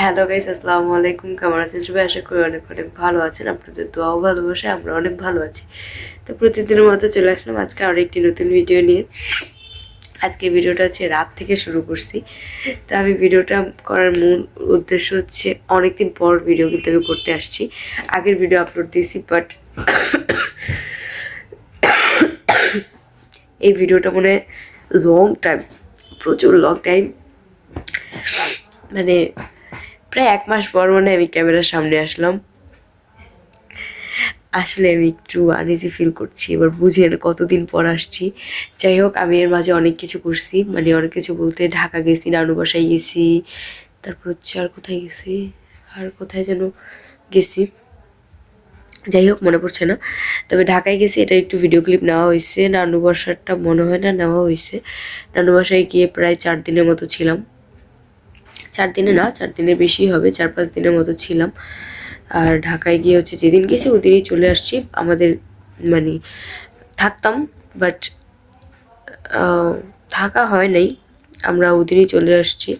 Hello guys আসসালামু আলাইকুম। কেমন আছেন সবাই? আশা করি অনেক অনেক ভালো আছেন। আপনাদের দোয়াও ভালোবাসে আমরা অনেক ভালো আছি। তো প্রতিদিনের মতো চলে আসলাম আজকে আরও একটি নতুন ভিডিও নিয়ে। আজকে ভিডিওটা হচ্ছে রাত থেকে শুরু করছি। তো আমি ভিডিওটা করার মূল উদ্দেশ্য হচ্ছে অনেকদিন পর ভিডিও কিন্তু আমি করতে আসছি। আগের ভিডিও আপলোড দিয়েছি বাট এই ভিডিওটা মনে লং টাইম প্রচুর লং টাইম মানে প্রায় এক মাস পর মানে আমি ক্যামেরার সামনে আসলাম। আসলে আমি একটু আনইজি ফিল করছি, এবার বুঝেন কতদিন পর আসছি। যাই হোক, আমি এর মাঝে অনেক কিছু করছি মানে অনেক কিছু বলতে ঢাকা গেছি, নানু বাসায় গেছি, তারপর হচ্ছে আর কোথায় গেছি? আর কোথায় যেন গেছি? যাই হোক, মনে পড়ছে না। তবে ঢাকায় গেছি, এটা একটু ভিডিও ক্লিপ নেওয়া হয়েছে। নানু বাসারটা মনে হয় না নেওয়া হয়েছে। নানু বাসায় গিয়ে প্রায় চার দিনের মতো ছিলাম। চার দিনে না, চার দিনের বেশি হবে, চার পাঁচ দিনের মতো ছিলাম। আর ঢাকায় গিয়ে হচ্ছে যেদিন গেছি ওদিনই চলে আসছি। আমাদের মানে থাকতাম বাট থাকা হয় নাই। আমরা ওদিনই চলে আসছি।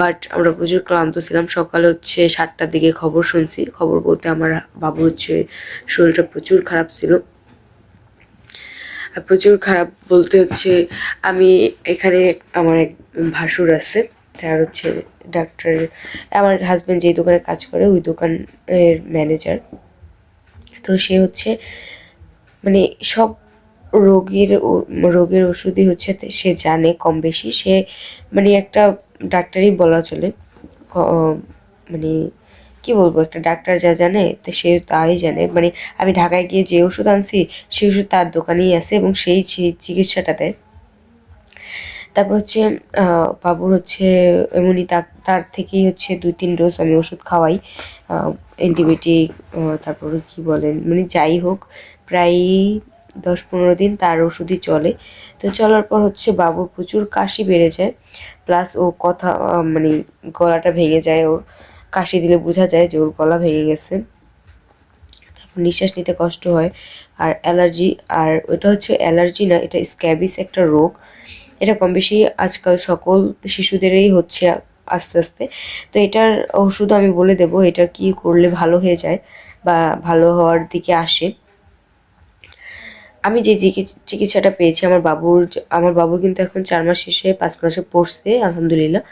বাট আমরা প্রচুর ক্লান্ত ছিলাম। সকাল হচ্ছে সাতটার দিকে খবর শুনছি। খবর বলতে আমার বাবু হচ্ছে শরীরটা প্রচুর খারাপ ছিল। আর প্রচুর খারাপ বলতে হচ্ছে আমি এখানে আমার এক ভাসুর আছে। তার হচ্ছে ডাক্তার আমার হাজব্যান্ড যেই দোকানে কাজ করে, ওই দোকানের ম্যানেজার তো সে হচ্ছে মানে সব রোগীর রোগের ওষুধই হচ্ছে সে জানে কম বেশি। সে মানে একটা ডাক্তারই বলা চলে। মানে কি বলব, একটা ডাক্তার যা জানে, তো সে তাই জানে। মানে আমি ঢাকায় গিয়ে যে ওষুধ আনছি, সেই ওষুধ তার দোকানেই আছে এবং সেই চিকিৎসাটা দেয়। তারপর হচ্ছে বাবুর হচ্ছে, এমনি তার- থেকেই হচ্ছে দুই, তিন ডোজ আমি ওষুধ খাওয়াই অ্যান্টিবায়োটিক তারপর কি বলেন মানে যাই হোক প্রায় দশ পনেরো দিন তার ওষুধই চলে। তো চলার পর হচ্ছে বাবুর প্রচুর কাশি বেড়ে যায় প্লাস ও কথা মানে গলাটা ভেঙে যায়, ওর কাশি দিলে বোঝা যায় যে ওর গলা ভেঙে গেছে। তারপর নিঃশ্বাস নিতে কষ্ট হয়, আর অ্যালার্জি আর ওটা হচ্ছে অ্যালার্জি না, এটা স্ক্যাবিস একটা রোগ। এটা কম বেশি আজকাল সকল শিশুদেরই হচ্ছে আস্তে আস্তে। তো এটার ওষুধ আমি বলে দেবো, এটা কি করলে ভালো হয়ে যায় বা ভালো হওয়ার দিকে আসে। আমি যে চিকিৎসাটা পেয়েছি, আমার বাবুর আমার বাবুর কিন্তু এখন চার মাস শেষে, পাঁচ মাসে পড়ছে, আলহামদুলিল্লাহ।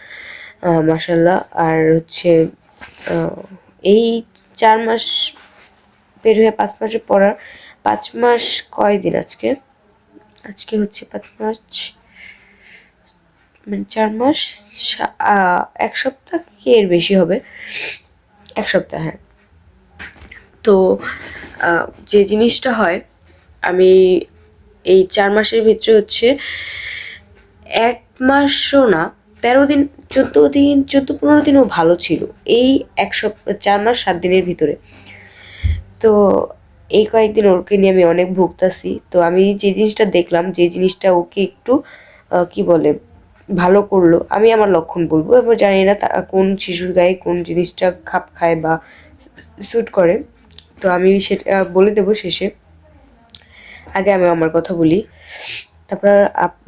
মাসাল্লাহ আর হচ্ছে এই চার মাস বের হয়ে পাঁচ মাসে পড়ার পাঁচ মাস কয় দিন আজকে? আজকে হচ্ছে পাঁচ মাস মানে চার মাস এক সপ্তাহ কি এর বেশি হবে? এক সপ্তাহ হ্যাঁ। তো যে জিনিসটা হয়, আমি এই চার মাসের ভিতরে হচ্ছে এক মাসও না, তেরো দিন, চোদ্দ দিন, চোদ্দ পনেরো দিনও ভালো ছিল, এই এক সপ্তাহ চার মাস, সাত দিনের ভিতরে। তো, এই কয়েকদিন ওকে নিয়ে আমি অনেক ভুগতাছি, তো আমি যে জিনিসটা দেখলাম, যে জিনিসটা ওকে একটু কি বলে ভালো করল, আমি আমার লক্ষণ বলব। এবার জানি না তা কোন শিশুর গায়ে কোন জিনিসটা খাপ খায় বা স্যুট করে। তো আমি সেটা বলে দেবো শেষে। আগে আমি আমার কথা বলি। তারপর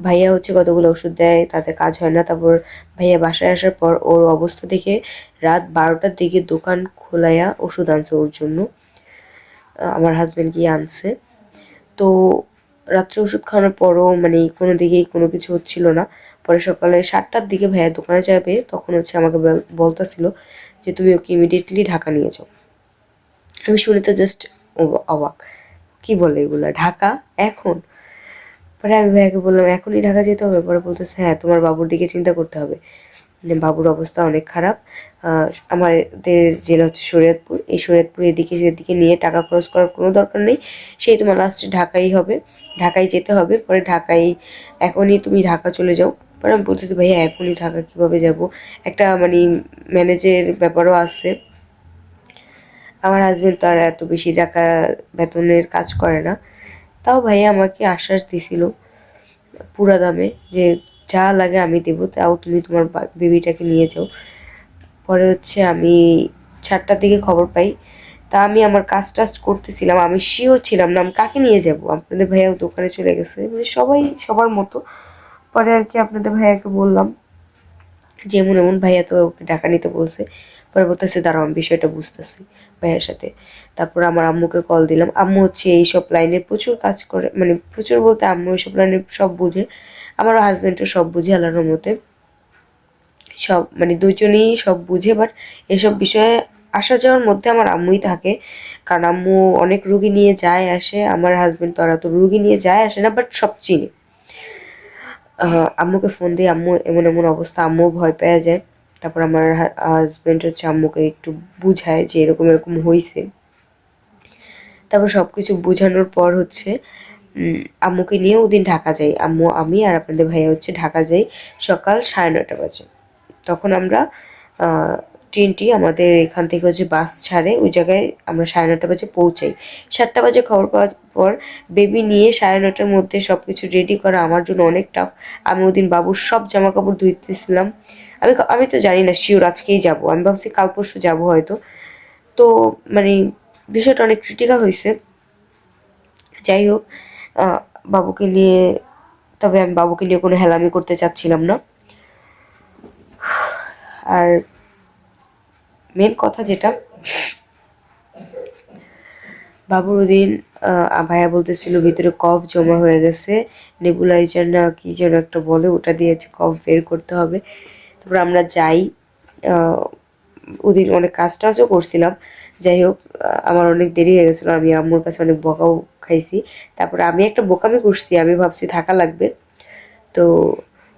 ভাইয়া হচ্ছে কতগুলো ওষুধ দেয়, তাতে কাজ হয় না। তারপর ভাইয়া বাসায় আসার পর ওর অবস্থা দেখে রাত বারোটার দিকে দোকান খোলাইয়া ওষুধ আনছে ওর জন্য। আমার হাজব্যান্ড গিয়ে আনছে। তো রাত্রে ওষুধ খাওয়ানোর পরও মানে কোনো দিকেই কোনো কিছু হচ্ছিল না। পরে সকালে সাতটার দিকে ভাইয়া দোকানে যাবে, তখন হচ্ছে আমাকে বল- বলতাছিল যে তুমি ওকে ইমিডিয়েটলি ঢাকা নিয়ে যাও। আমি শুনে তো জাস্ট অবাক। কি বলে এগুলা? ঢাকা? এখন? পরে আমি ভাইয়াকে বললাম, এখনই ঢাকা যেতে হবে? পরে বলতেছে হ্যাঁ তোমার বাবুর দিকে চিন্তা করতে হবে। বাবুর অবস্থা অনেক খারাপ। আমাদের জেলা হচ্ছে শরীয়তপুর। এই শরীয়তপুর এদিকে সেদিকে নিয়ে টাকা খরচ করার কোনো দরকার নেই। সেই তোমার লাস্টে ঢাকাই হবে। ঢাকায় যেতে হবে। পরে ঢাকায় এখনই তুমি ঢাকা চলে যাও। পরে আমি বলতেছি, ভাইয়া, এখনই ঢাকা কীভাবে যাব? একটা মানে ম্যানেজের ব্যাপারও আছে। আমার হাজবেন্ড তো আর এত বেশি টাকা বেতনের কাজ করে না। তাও ভাইয়া আমাকে আশ্বাস দিছিল পুরা দামে যে যা লাগে আমি দেবো, তাও তুমি তোমার বেবিটাকে নিয়ে যাও। পরে হচ্ছে আমি চারটার দিকে খবর পাই। তা আমি আমার কাজ টাজ করতেছিলাম, আমি শিওর ছিলাম না, আমি কাকে নিয়ে যাব? আপনাদের ভাইয়া দোকানে চলে গেছে মানে সবাই সবার মতো। পরে আর কি আপনাদের ভাইয়াকে বললাম যেমন এমন ভাইয়া তো ওকে টাকা নিতে বলছে। পরে বলতেছে, দাঁড়াও, আমি বিষয়টা বুঝতেছি ভাইয়ের সাথে। তারপর আমার আম্মুকে কল দিলাম। আম্মু হচ্ছে এইসব লাইনে প্রচুর কাজ করে মানে প্রচুর বলতে আম্মু এইসব লাইনে সব বুঝে। আমার হাজব্যান্ডও সব বুঝে আল্লাহর মতে সব মানে দুজনেই সব বুঝে বাট এসব বিষয়ে আসা যাওয়ার মধ্যে আমার আম্মুই থাকে। কারণ আম্মু অনেক রুগী নিয়ে যায় আসে, আমার হাজব্যান্ড তো আর তো রুগী নিয়ে যায় আসে না বাট সব চিনে। আম্মুকে ফোন দিয়ে আম্মু এমন এমন অবস্থা আম্মু ভয় পেয়ে যায়। তারপর আমার হাজব্যান্ড হচ্ছে আম্মুকে একটু বুঝায় যে এরকম এরকম হয়েছে তারপর সব কিছু বোঝানোর পর হচ্ছে আম্মুকে নিয়ে ওদিন ঢাকা যাই। আম্মু, আমি আর আপনাদের ভাইয়া হচ্ছে ঢাকা যাই সকাল সাড়ে নটা বাজে। তখন আমরা ট্রেনটি আমাদের এখান থেকে হচ্ছে বাস ছাড়ে, ওই জায়গায় আমরা সাড়ে নটা বাজে পৌঁছাই। সাতটা বাজে খবর পাওয়ার পর বেবি নিয়ে সাড়ে নটার মধ্যে সব কিছু রেডি করা আমার জন্য অনেক টাফ আমি ওদিন বাবুর সব জামা কাপড় ধুইতেছিলাম। আমি আমি তো জানি না শিওর আজকেই যাব। আমি ভাবছি কাল পরশু যাব হয়তো। তো মানে বিষয়টা অনেক ক্রিটিক্যাল হয়েছে যাই হোক বাবুকে নিয়ে, তবে আমি বাবুকে নিয়ে কোনো হেলামি করতে চাচ্ছিলাম না। আর মেন কথা যেটা, বাবুর ওদিন ভাইয়া বলতেছিল, ভিতরে কফ জমা হয়ে গেছে। নেবুলাইজার না কি যেন একটা বলে, ওটা দিয়ে কফ বের করতে হবে। তারপর আমরা যাই ওদিন অনেক কাজ টাজও করছিলাম। যাই হোক আমার অনেক দেরি হয়ে গেছিল, আমি আম্মুর কাছে অনেক বকাও খাইছি। তারপরে আমি একটা বোকামি করছি, আমি ভাবছি থাকা লাগবে। তো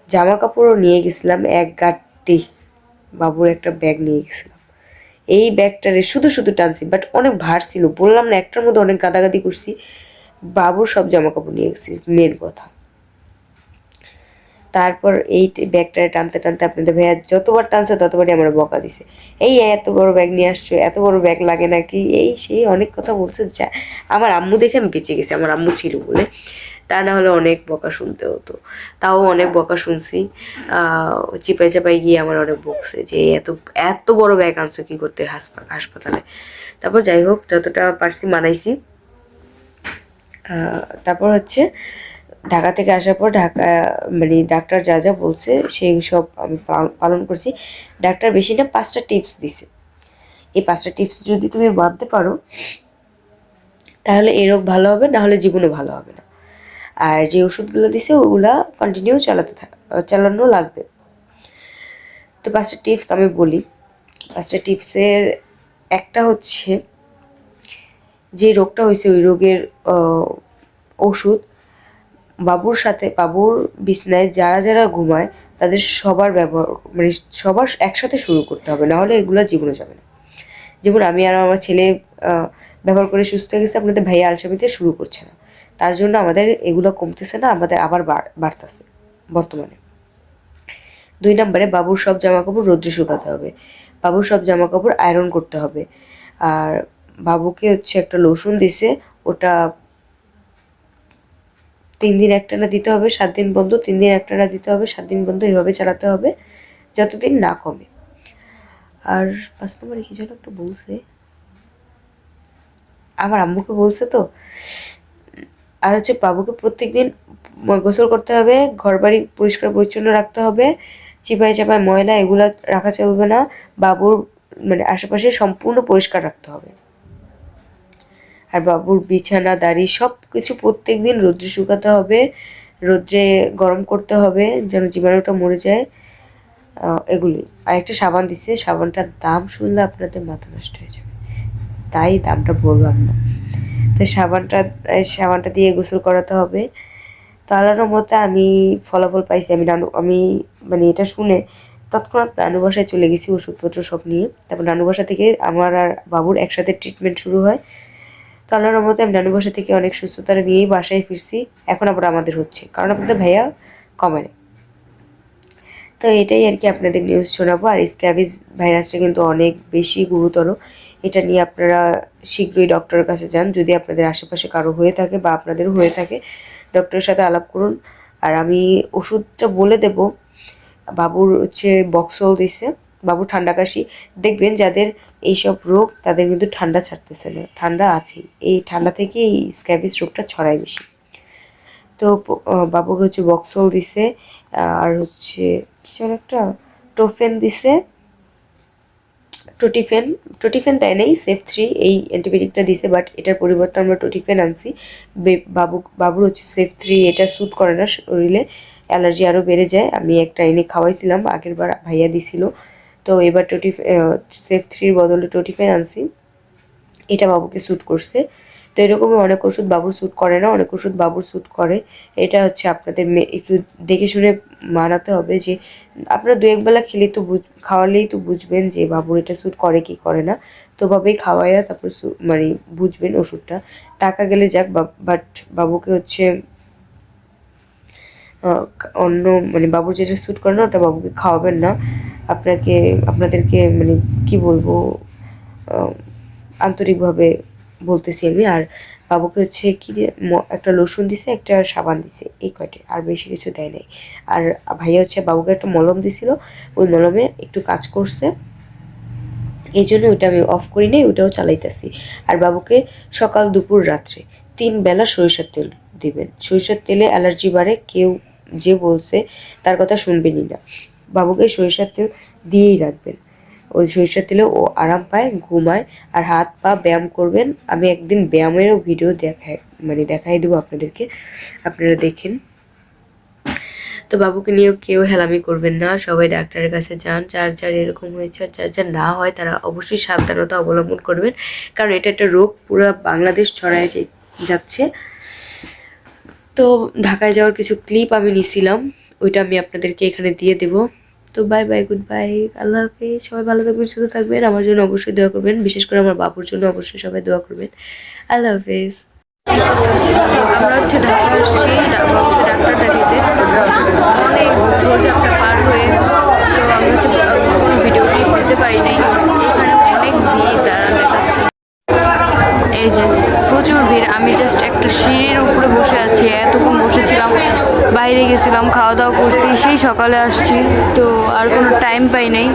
জামা কাপড়ও নিয়ে গেছিলাম, এক গাঁটটি বাবুর একটা ব্যাগ নিয়ে গেছিলাম। এই ব্যাগটারে শুধু শুধু টানছি বাট অনেক ভার ছিল। বললাম না, একটার মধ্যে অনেক গাদাগাদি করছি, বাবুর সব জামা কাপড় নিয়ে গেছি মেন কথা। তারপর এই ব্যাগটা টানতে টানতে আপনাদের ভাইয়া যতবার টানছে ততবারই আমার বকা দিছে। এই এত বড় ব্যাগ নিয়ে আসছো, এত বড় ব্যাগ লাগে নাকি? এই সেই অনেক কথা বলছে, যা আমার আম্মু দেখে আমি বেঁচে গেছি, আমার আম্মু ছিল বলে। তা না হলে অনেক বকা শুনতে হতো। তাও অনেক বকা শুনছি। চিপাই চাপাই গিয়ে আমার অনেক বকছে যে এত এত বড় ব্যাগ আনছো কি করতে হাসপা- হাসপাতালে? তারপর যাই হোক, যতটা পারছি মানাইছি। তারপর হচ্ছে ঢাকা থেকে আসার পর ঢাকা মানে ডাক্তার যা যা বলছে সেই সব আমি পালন করছি। ডাক্তার বেশি না, পাঁচটা টিপস দিছে। এই পাঁচটা টিপস যদি তুমি মানতে পারো, তাহলে এই রোগ ভালো হবে, না হলে জীবনে ভালো হবে না। আর যে ওষুধগুলো দিছে, ওগুলা কন্টিনিউ চালাতে চালানো লাগবে। তো পাঁচটা টিপস আমি বলি। পাঁচটা টিপসের একটা হচ্ছে, যে রোগটা হয়েছে ওই রোগের ওষুধ বাবুর সাথে, বাবুর বিছনায় যারা যারা ঘুমায়, তাদের সবার ব্যবহার মানে সবার একসাথে শুরু করতে হবে না হলে এগুলো জীবনে যাবে না। যেমন আমি আর আমার ছেলে ব্যবহার করে সুস্থ হয়ে গেছে, আপনাদের ভাইয়া আলসামিতে শুরু করছে না। তার জন্য আমাদের এগুলো কমতেছে না, আমাদের আবার বাড়- বাড়তেছে, বর্তমানে। দুই নম্বরে বাবুর সব জামা কাপড় রোদ্রে শুকাতে হবে, বাবুর সব জামা কাপড় আয়রন করতে হবে। আর বাবুকে হচ্ছে একটা লোশন দিছে, ওটা তিন দিন একটানা দিতে হবে, সাত দিন বন্ধ, তিন দিন একটানা দিতে হবে, সাত দিন বন্ধ, এইভাবে চালাতে হবে, যতদিন না কমে। আর পাঁচ নম্বরে কি যেন একটা বলছে? আমার আম্মুকে বলছে তো, আর হচ্ছে বাবুকে প্রত্যেকদিন গোসল করতে হবে ঘর বাড়ি পরিষ্কার পরিচ্ছন্ন রাখতে হবে চিপায় চাপায় ময়লা, এগুলা রাখা চলবে না, বাবুর মানে আশেপাশে সম্পূর্ণ পরিষ্কার রাখতে হবে। আর বাবুর বিছানা, দাড়ি সব কিছু প্রত্যেক দিন রোদ্রে শুকাতে হবে, রোদ্রে গরম করতে হবে যেন জীবাণুটা মরে যায় এগুলি। আর একটা সাবান দিছে, সাবানটার দাম শুনলে আপনাদের মাথা নষ্ট হয়ে যাবে। তাই দামটা বললাম না। তো সাবানটা সাবানটা দিয়ে গোসল করাতে হবে। তো আল্লাহর মতে আমি ফলাফল পাইছি। আমি নানু, আমি মানে এটা শুনে তৎক্ষণাৎ নানু বাসায় চলে গেছি ওষুধপত্র সব নিয়ে। তারপর নানু বাসা থেকে আমার আর বাবুর একসাথে ট্রিটমেন্ট শুরু হয়। তো আল্লাহর রহমতে আমি নানু বাসা থেকে অনেক সুস্থতা নিয়েই বাসায় ফিরছি। এখন আবার আমাদের হচ্ছে। কারণ আপনাদের ভাইয়া কমে তো এটাই আর কি আপনাদের নিউজ শোনাবো। আর স্ক্যাবিজ ভাইরাসটা কিন্তু অনেক বেশি গুরুতর। এটা নিয়ে আপনারা শীঘ্রই ডক্টরের কাছে যান। যদি আপনাদের আশেপাশে কারও হয়ে থাকে বা আপনাদের হয়ে থাকে ডক্টরের সাথে আলাপ করুন। আর আমি ওষুধটা বলে দেব। বাবুর হচ্ছে বক্সল দিছে। বাবুর ঠান্ডা কাশি, দেখবেন যাদের এইসব রোগ, তাদের কিন্তু ঠান্ডা ছাড়তেছে না, ঠান্ডা আছেই এই ঠান্ডা থেকে এই স্ক্যাবিস রোগটা ছড়ায় বেশি। তো বাবুকে হচ্ছে বক্সল দিছে, আর হচ্ছে কিছু একটা, টোফেন দিছে। টোটিফেন টোটিফেন দেয় নাই, সেফ থ্রি, এই অ্যান্টিবায়োটিকটা দিছে, বাট এটার পরিবর্তে আমরা টোটিফেন আনছি। বাবু, বাবুর হচ্ছে সেফ থ্রি, এটা স্যুট করে না, শরীরে। অ্যালার্জি আরও বেড়ে যায়। আমি একটা এনে খাওয়াইছিলাম আগের বার ভাইয়া দিছিল। তো এবার টোটি সেফ থ্রির বদলে টোটিফেন আনছি। এটা বাবুকে স্যুট করছে। তো এরকমই অনেক ওষুধ বাবুর স্যুট করে না, অনেক ওষুধ বাবুর স্যুট করে। এটা হচ্ছে আপনাদের একটু দেখে শুনে মানাতে হবে যে, আপনারা দু একবেলা খেলেই তো বুঝ খাওয়ালেই তো বুঝবেন যে বাবুর এটা স্যুট করে কি করে না। তো ভাবেই খাওয়াইয়া তারপর মানে বুঝবেন ওষুধটা। টাকা গেলে যাক বাট বাবুকে হচ্ছে অন্য মানে বাবুর যেটা স্যুট করে না, ওটা বাবুকে খাওয়াবেন না। আপনাকে, আপনাদেরকে মানে কি বলব আন্তরিকভাবে বলতেছি আমি। আর বাবুকে হচ্ছে কি একটা লোশন দিছে, একটা সাবান দিছে, এই কয়টা, আর বেশি কিছু দেয় নাই। আর ভাইয়া হচ্ছে বাবুকে একটা মলম দিছিল, ওই মলমে একটু কাজ করছে। এই জন্য ওটা আমি অফ করি নাই ওটাও চালাইতেছি। আর বাবুকে সকাল, দুপুর, রাত্রে তিন বেলা সরিষার তেল দিবেন। সরিষার তেলে অ্যালার্জি বাড়ে, কেউ যে বলছে তার কথা শুনবেনই না। বাবুকে সরিষার তেল দিয়েই রাখবেন। ওই সরিষার তেলে ও আরাম পায়, ঘুমায় আর হাত পা ব্যায়াম করবেন। আমি একদিন ব্যায়ামেরও ভিডিও দেখাই মানে দেখাই দেবো আপনাদেরকে। আপনারা দেখেন। তো বাবুকে নিয়েও কেউ হেলামি করবেন না, সবাই ডাক্তারের কাছে যান। যার যার এরকম হয়েছে আর যার না হয়, তারা অবশ্যই সাবধানতা অবলম্বন করবেন। কারণ এটা একটা রোগ, পুরো বাংলাদেশ ছড়ায় যাচ্ছে। তো ঢাকায় যাওয়ার কিছু ক্লিপ আমি নিছিলাম, ওইটা আমি আপনাদেরকে এখানে দিয়ে দেব। তো বাই বাই গুড বাই আল্লাহ হাফিজ। সবাই ভালো থাকবেন, সুস্থ থাকবেন। আমার জন্য অবশ্যই দোয়া করবেন। বিশেষ করে আমার বাবুর জন্য অবশ্যই সবাই দোয়া করবেন। আল্লাহ হাফিজ। আমরা হচ্ছে ঢাকা আসছি ডাক্তার দেখাতে অনেক ঝোরঝাপটা পার হয়ে তো আমি হচ্ছে কোনো ভিডিও ক্লিপ নিতে পারি নাই। একটা সিঁড়ির উপরে বসে আছি, এতক্ষণ বসেছিলাম, বাইরে গেছিলাম খাওয়া দাওয়া করছি, সেই সকালে আসছি, তো আর কোনো টাইম পাই নাই।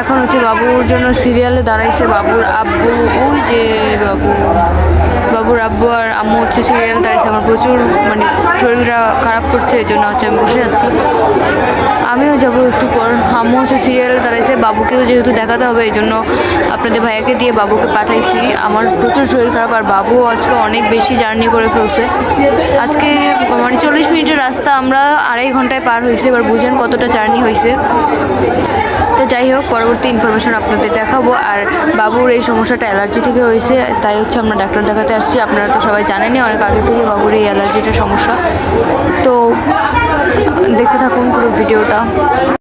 এখন হচ্ছে বাবুর জন্য সিরিয়ালে দাঁড়াইছে বাবুর আব্বু, ওই যে বাবু। বাবুর আব্বু আর আম্মু হচ্ছে সিরিয়াল দাঁড়াইছে আমার প্রচুর মানে শরীরটা খারাপ করছে, এই জন্য হচ্ছে আমি বসে আছি। আমিও যাব একটু পর। আম্মু হচ্ছে সিরিয়ালে দাঁড়াইছে বাবুকেও যেহেতু দেখাতে হবে, এই জন্য আপনাদের ভাইয়াকে দিয়ে বাবুকে পাঠাইছি। আমার প্রচুর শরীর খারাপ, আর বাবু আজকে অনেক বেশি জার্নি করে ফেলছে। আজকে মানে চল্লিশ মিনিটের রাস্তা, আমরা আড়াই ঘন্টায় পার হয়েছে, এবার বুঝেন কতটা জার্নি হয়েছে। যাই হোক, পরবর্তী ইনফরমেশন আপনাদের দেখাবো। আর বাবুর এই সমস্যাটা অ্যালার্জি থেকে হয়েছে, তাই হচ্ছে আমরা ডাক্তার দেখাতে আসছি। আপনারা তো সবাই জানেনই, অনেক আগে থেকে বাবুর এই অ্যালার্জিটা সমস্যা। তো দেখতে থাকুন পুরো ভিডিওটা।